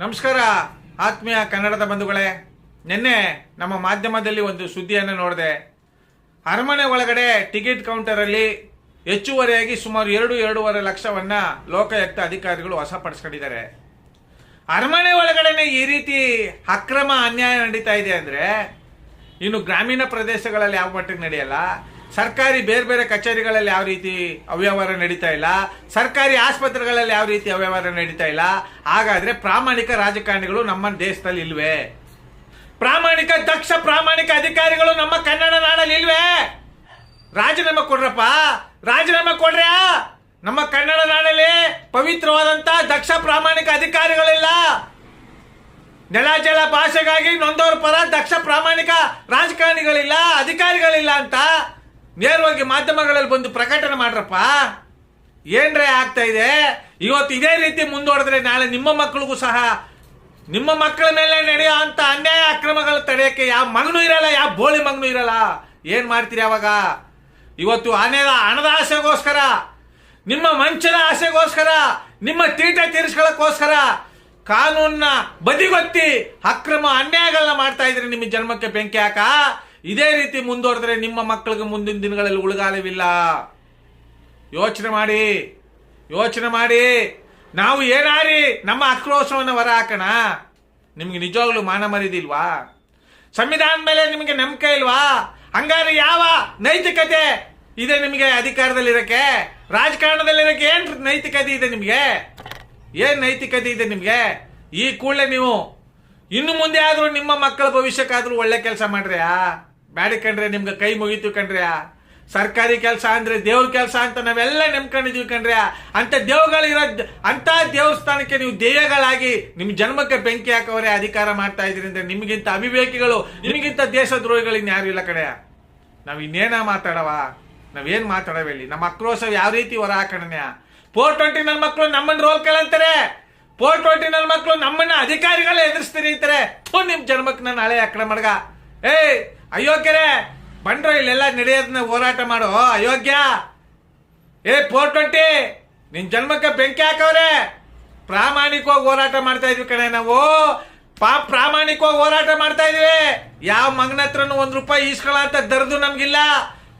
ನಮಸ್ಕಾರ, ಆತ್ಮೀಯ ಕನ್ನಡದ ಬಂಧುಗಳೇ. ನಿನ್ನೆ ನಮ್ಮ ಮಾಧ್ಯಮದಲ್ಲಿ ಒಂದು ಸುದ್ದಿಯನ್ನು ನೋಡಿದೆ. ಅರಮನೆ ಒಳಗಡೆ ಟಿಕೆಟ್ ಕೌಂಟರಲ್ಲಿ ಹೆಚ್ಚುವರಿಯಾಗಿ ಸುಮಾರು ಎರಡು, ಎರಡೂವರೆ ಲಕ್ಷವನ್ನ ಲೋಕಾಯುಕ್ತ ಅಧಿಕಾರಿಗಳು ವಶಪಡಿಸ್ಕೊಂಡಿದ್ದಾರೆ. ಅರಮನೆ ಒಳಗಡೆನೆ ಈ ರೀತಿ ಅಕ್ರಮ ಅನ್ಯಾಯ ನಡೀತಾ ಇದೆ ಅಂದ್ರೆ ಇನ್ನು ಗ್ರಾಮೀಣ ಪ್ರದೇಶಗಳಲ್ಲಿ ಯಾವ ಮಟ್ಟಿಗೆ ನಡೆಯಲ್ಲ? ಸರ್ಕಾರಿ ಬೇರೆ ಬೇರೆ ಕಚೇರಿಗಳಲ್ಲಿ ಯಾವ ರೀತಿ ಅವ್ಯವಹಾರ ನಡೀತಾ ಇಲ್ಲ, ಸರ್ಕಾರಿ ಆಸ್ಪತ್ರೆಗಳಲ್ಲಿ ಯಾವ ರೀತಿ ಅವ್ಯವಹಾರ ನಡೀತಾ ಇಲ್ಲ, ಹಾಗಾದ್ರೆ ಪ್ರಾಮಾಣಿಕ ರಾಜಕಾರಣಿಗಳು ನಮ್ಮ ದೇಶದಲ್ಲಿ ಇಲ್ವೇ? ಪ್ರಾಮಾಣಿಕ, ದಕ್ಷ ಪ್ರಾಮಾಣಿಕ ಅಧಿಕಾರಿಗಳು ನಮ್ಮ ಕನ್ನಡ ನಾಡಲ್ಲಿ ಇಲ್ವೇ? ರಾಜೀನಾಮೆ ಕೊಡ್ರಪ್ಪ, ರಾಜೀನಾಮೆ ಕೊಡ್ರ್ಯಾ? ನಮ್ಮ ಕನ್ನಡ ನಾಡಲ್ಲಿ ಪವಿತ್ರವಾದಂತ ದಕ್ಷ ಪ್ರಾಮಾಣಿಕ ಅಧಿಕಾರಿಗಳಿಲ್ಲ. ನೆಲ, ಜಲ ಭಾಷೆಗಾಗಿ ನೊಂದವ್ರ ಪರ ದಕ್ಷ ಪ್ರಾಮಾಣಿಕ ರಾಜಕಾರಣಿಗಳಿಲ್ಲ, ಅಧಿಕಾರಿಗಳಿಲ್ಲ ಅಂತ. ನೇರವಾಗಿ ಮಾಧ್ಯಮಗಳಲ್ಲಿ ಬಂದು ಪ್ರಕಟಣೆ ಮಾಡ್ರಪ್ಪ? ಏನ್ರೆ ಆಗ್ತಾ ಇದೆ? ಇವತ್ತು ಇದೇ ರೀತಿ ಮುಂದುವರೆದ್ರೆ ನಾಳೆ ನಿಮ್ಮ ಮಕ್ಕಳಿಗೂ ಸಹ ನಿಮ್ಮ ಮಕ್ಕಳ ಮೇಲೆ ನಡೆಯೋ ಅಂತ ಅನ್ಯಾಯ ಅಕ್ರಮಗಳು ತಡೆಯಕ್ಕೆ ಯಾವ ಮಗನೂ ಇರಲ್ಲ, ಯಾವ ಬೋಳಿ ಮಗನೂ ಇರಲ್ಲ. ಏನ್ ಮಾಡ್ತೀರಿ ಅವಾಗ? ಇವತ್ತು ಅನೇದ ಹಣದ ಆಸೆಗೋಸ್ಕರ, ನಿಮ್ಮ ಮಂಚದ ಆಸೆಗೋಸ್ಕರ, ನಿಮ್ಮ ತೀಟ ತೀರಿಸ್ಕೊಳ್ಳೋಕ್ಕೋಸ್ಕರ ಕಾನೂನನ್ನ ಬದಿಗೊತ್ತಿ ಅಕ್ರಮ ಅನ್ಯಾಯಗಳನ್ನ ಮಾಡ್ತಾ ಇದ್ರೆ ನಿಮ್ಮ ಜನ್ಮಕ್ಕೆ ಬೆಂಕಿ ಹಾಕ. ಇದೇ ರೀತಿ ಮುಂದುವರೆದ್ರೆ ನಿಮ್ಮ ಮಕ್ಕಳಿಗೆ ಮುಂದಿನ ದಿನಗಳಲ್ಲಿ ಉಳಿಗಾಲವಿಲ್ಲ. ಯೋಚನೆ ಮಾಡಿ ಯೋಚನೆ ಮಾಡಿ. ನಾವು ಏನಾರಿ ನಮ್ಮ ಆಕ್ರೋಶವನ್ನು ಹೊರ ಹಾಕೋಣ? ನಿಮ್ಗೆ ನಿಜವಾಗ್ಲೂ ಮಾನ ಮರಿದಿಲ್ವಾ ಸಂವಿಧಾನದ ಮೇಲೆ ನಿಮಗೆ ನಂಬಿಕೆ ಇಲ್ವಾ? ಹಂಗಾರೆ ಯಾವ ನೈತಿಕತೆ ಇದೆ ನಿಮಗೆ ಅಧಿಕಾರದಲ್ಲಿರಕ್ಕೆ? ರಾಜಕಾರಣದಲ್ಲಿರಕ್ಕೆ ಏನ್ ನೈತಿಕತೆ ಇದೆ ನಿಮಗೆ? ಏನ್ ನೈತಿಕತೆ ಇದೆ ನಿಮಗೆ? ಈ ಕೂಡಲೇ ನೀವು ಇನ್ನು ಮುಂದೆ ಆದ್ರೂ ನಿಮ್ಮ ಮಕ್ಕಳ ಭವಿಷ್ಯಕ್ಕಾದರೂ ಒಳ್ಳೆ ಕೆಲಸ ಮಾಡ್ರ್ಯಾ? ಬ್ಯಾಡಿ ಕಣ್ರೆ ನಿಮ್ಗೆ ಕೈ ಮುಗಿತು ಕಣ್ರ್ಯಾ ಸರ್ಕಾರಿ ಕೆಲಸ ಅಂದ್ರೆ ದೇವ್ರ ಕೆಲಸ ಅಂತ ನಾವೆಲ್ಲ ನೆಮ್ಕೊಂಡಿದೀವಿ ಕಣ್ರ್ಯಾ ಅಂತ ದೇವ್ಗಳಿರೋ ಅಂತ ದೇವಸ್ಥಾನಕ್ಕೆ ನೀವು ದೇವಗಳಾಗಿ ನಿಮ್ ಜನ್ಮಕ್ಕೆ ಬೆಂಕಿ ಹಾಕೋರೇ ಅಧಿಕಾರ ಮಾಡ್ತಾ ಇದ್ರಿ ಅಂದ್ರೆ ನಿಮಗಿಂತ ಅವಿವೇಕಿಗಳು, ನಿಮಗಿಂತ ದೇಶದ್ರೋಹಿಗಳು ಇನ್ಯಾರು ಇಲ್ಲ ಕಡೆಯ ನಾವ್ ಇನ್ನೇನ ಮಾತಾಡವ? ನಾವೇನ್ ಮಾತಾಡವೇಳಿ ನಮ್ಮ ಆಕ್ರೋಶ ಯಾವ ರೀತಿ ಹೊರ ಹಾಕೋಣ ಫೋರ್ ಟ್ವೆಂಟಿ ನನ್ನ ಮಕ್ಕಳು ನಮ್ಮನ್ನ ರೋಲ್ ಕೇಳಂತಾರೆ ಫೋರ್ ಟ್ವೆಂಟಿ ನನ್ನ ಮಕ್ಕಳು ನಮ್ಮನ್ನ ಅಧಿಕಾರಿಗಳೇ ಎದುರಿಸ್ತೀರಿ ಅಂತಾರೆ. ನಿಮ್ಮ ನಿಮ್ ಜನ್ಮಕ್ಕೆ ನಾನು ಹಳೆ ಅಕ್ಕಡ ಮಡ್ಗ. ಏಯ್ ಅಯೋಗ್ಯರೇ ಬಂಡ್ರೆ ಇಲ್ಲೆಲ್ಲ ನಡೆಯೋದನ್ನ ಹೋರಾಟ ಮಾಡೋ. ಅಯೋಗ್ಯ. ಏ ಫೋರ್ ಟ್ವೆಂಟಿ ನಿನ್ ಜನ್ಮಕ್ಕೆ ಬೆಂಕಿ ಹಾಕವ್ರೆ. ಪ್ರಾಮಾಣಿಕವಾಗಿ ಹೋರಾಟ ಮಾಡ್ತಾ ಇದ್ವಿ ಕಣೆ ನಾವು. ಪಾ, ಪ್ರಾಮಾಣಿಕವಾಗಿ ಹೋರಾಟ ಮಾಡ್ತಾ ಇದೀವಿ. ಯಾವ ಮಗನ ಹತ್ರನು ಒಂದ್ ರೂಪಾಯಿ ಈಸ್ಕೊಳ್ಳೋ ಅಂತ ದರ್ದು ನಮ್ಗಿಲ್ಲ.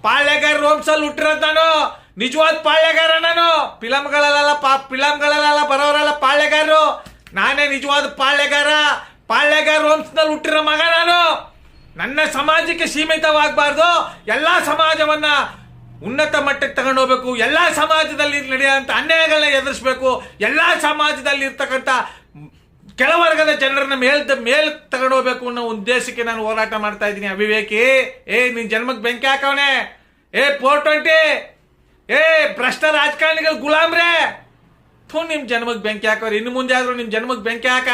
ಪಾಳ್ಯಗಾರ ರೋಮ್ಸಲ್ಲಿ ಹುಟ್ಟಿರೋದು ನಾನು. ನಿಜವಾದ ಪಾಳ್ಯಗಾರ ನಾನು. ಫಿಲಮ್ಗಳಲ್ಲ ಪಾ ಫಿಲಮ್ಗಳಲ್ಲ ಬರೋರಲ್ಲ ಪಾಳ್ಯಗಾರರು. ನಾನೇ ನಿಜವಾದ ಪಾಳ್ಯಗಾರ. ಪಾಳ್ಯಗಾರ ರೋಮ್ಸ್ನಲ್ಲಿ ಹುಟ್ಟಿರೋ ಮಗ ನಾನು. ನನ್ನ ಸಮಾಜಕ್ಕೆ ಸೀಮಿತವಾಗಬಾರ್ದು. ಎಲ್ಲ ಸಮಾಜವನ್ನ ಉನ್ನತ ಮಟ್ಟಕ್ಕೆ ತಗೊಂಡು ಹೋಗ್ಬೇಕು ಎಲ್ಲ ಸಮಾಜದಲ್ಲಿ ನಡೆಯುವಂತ ಅನ್ಯಾಯಗಳನ್ನ ಎದುರಿಸಬೇಕು. ಎಲ್ಲ ಸಮಾಜದಲ್ಲಿ ಇರ್ತಕ್ಕಂಥ ಕೆಳವರ್ಗದ ಜನರನ್ನ ಮೇಲ್ ಮೇಲ್ ತಗೊಂಡು ಹೋಗ್ಬೇಕು ಅನ್ನೋ ಉದ್ದೇಶಕ್ಕೆ ನಾನು ಹೋರಾಟ ಮಾಡ್ತಾ ಇದ್ದೀನಿ. ಅವಿವೇಕಿ, ಏ, ನಿನ್ ಜನ್ಮಕ್ಕೆ ಬೆಂಕಿ ಹಾಕವನೆ. ಏ ಫೋರ್ ಟ್ವೆಂಟಿ. ಏ, ಭ್ರಷ್ಟ ರಾಜಕಾರಣಿಗಳು ಗುಲಾಮ್ರೆ. ಥೂ, ನಿಮ್ ಜನ್ಮಕ್ಕೆ ಬೆಂಕಿ ಹಾಕೋರು ಇನ್ನು ಮುಂದೆ ಆದ್ರೂ ನಿಮ್ ಜನ್ಮಕ್ಕೆ ಬೆಂಕಿ ಹಾಕ?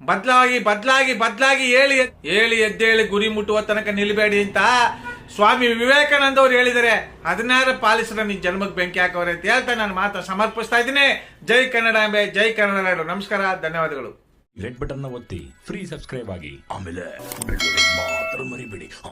ಬದಲಾಗಿ ಬದಲಾಗಿ ಬದಲಾಗಿ ಹೇಳಿ ಹೇಳಿ ಎದ್ದೇಳಿ ಗುರಿ ಮುಟ್ಟುವ ತನಕ ನಿಲ್ಲಬೇಡಿ ಅಂತ ಸ್ವಾಮಿ ವಿವೇಕಾನಂದ ಅವ್ರು ಹೇಳಿದರೆ ಅದನ್ನಾರ ಪಾಲಿಸಿದ್ರೆ ನಿನ್ ಜನ್ಮಕ್ಕೆ ಬೆಂಕಿ ಹಾಕವ್ರೆ ಅಂತ ಹೇಳ್ತಾ ನಾನು ಮಾತ್ರ ಸಮರ್ಪಿಸ್ತಾ ಇದ್ದೀನಿ. ಜೈ ಕನ್ನಡಾಂಬೆ ಜೈ ಕನ್ನಡ ನಾಡು. ನಮಸ್ಕಾರ, ಧನ್ಯವಾದಗಳು. ರೆಡ್ ಬಟನ್ ಒತ್ತಿ ಫ್ರೀ ಸಬ್ಸ್ಕ್ರೈಬ್ ಆಗಿ. ಆಮೇಲೆ ಮಾತ್ರ ಮರಿಬೇಡಿ.